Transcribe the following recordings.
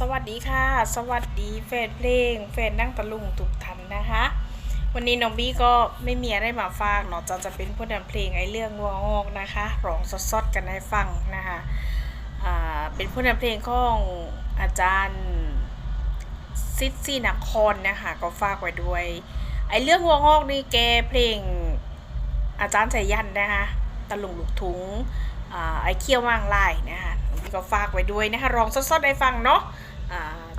สวัสดีค่ะ สวัสดีแฟนเพลง แฟนนั่งตะลุงทุกท่านนะคะ วันนี้น้องบี้ก็ไม่มีอะไรมาฝากเนาะจะจะเป็นผู้นำเพลงไอ้เรื่องวัวงอกนะคะร้องสดๆกันให้ฟังนะคะอ่าเป็นผู้นำเพลงของอาจารย์ซิดซี่นครนะคะก็ฝากไว้ด้วยไอ้เรื่องวัวงอกนี่แกเพลงอาจารย์ใจยันนะคะตะลุงลูกทุงไอ้เคี้ยวว่างลายนะคะ ก็ฝากไว้ด้วยนะคะร้องสดๆให้ฟังเนาะ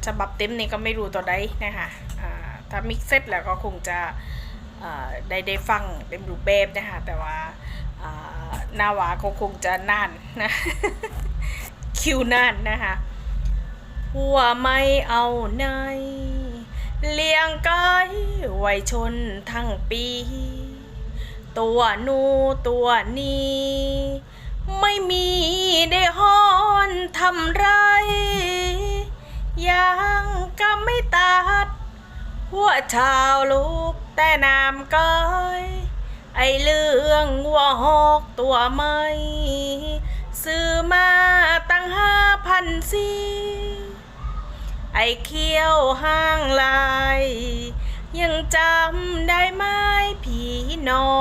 ฉบับเต็มนี่ก็ไม่รู้ตัวใดนะคะถ้ามิกเซ็ตแล้วก็คงจะได้ได้ฟังเต็มรูปแบบนะคะแต่ว่าหน้าวาก็คงจะนานนะคิวนานนะคะหัวไม่เอาไหนเลี้ยงไก่ไว้ชนทั้งปี ตัวนูตัวนี้ ไม่มีได้ฮอ ทำไร ยังก็ไม่ตัด หัวชาวลูกแต่น้ำก้อยไอเรื่องวัวหอกตัวไม่ ซื้อมาตั้งห้าพันสีไอเขี้ยวห้างลาย ยังจำได้ไหมพี่น้อ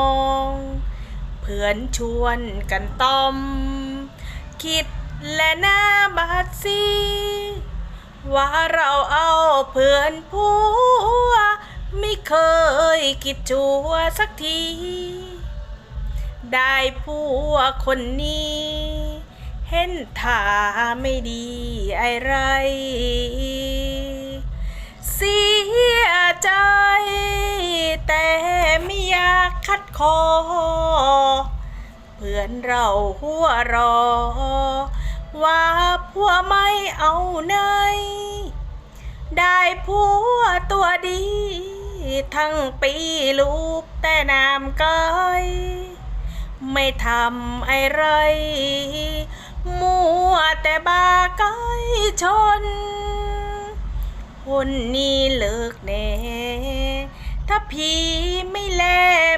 ง เพื่อนชวนกันต้มคิด และหน้าบาดซีว่าเราเอาเพื่อนผัวไม่เคยคิดชัวสักที ได้ผัวคนนี้ เห็นท่าไม่ดีอะไร เสียใจ แต่ไม่อยากคัดคอ เพื่อนเราหัวรอ ว่าผัวไม่เอาไหนได้ผัวตัวดี ทั้งปีลูกแต่น้ำก้อยไม่ทำอะไร มัวแต่บาก้อยชน คนนี้เลิกแน่ ถ้าพี่ไม่แล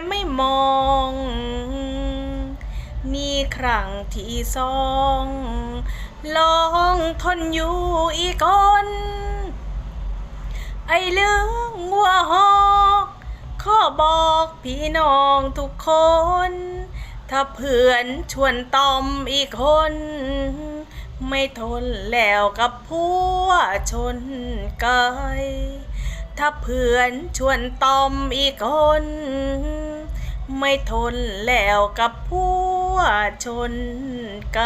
ไม่มอง ครั้งที่สองลองทนอยู่อีกคนไอเรื่องวัวหอกขอบอกพี่น้องทุกคน ถ้าเพื่อนชวนตอมอีกคน ไม่ทนแล้วกับผัวชนไกยถ้าเพื่อนชวนตอมอีกคน ไม่ทนแล้วกับผัว ชนไก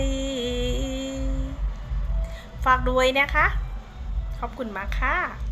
ยฝากด้วยนะคะ ขอบคุณมากค่ะ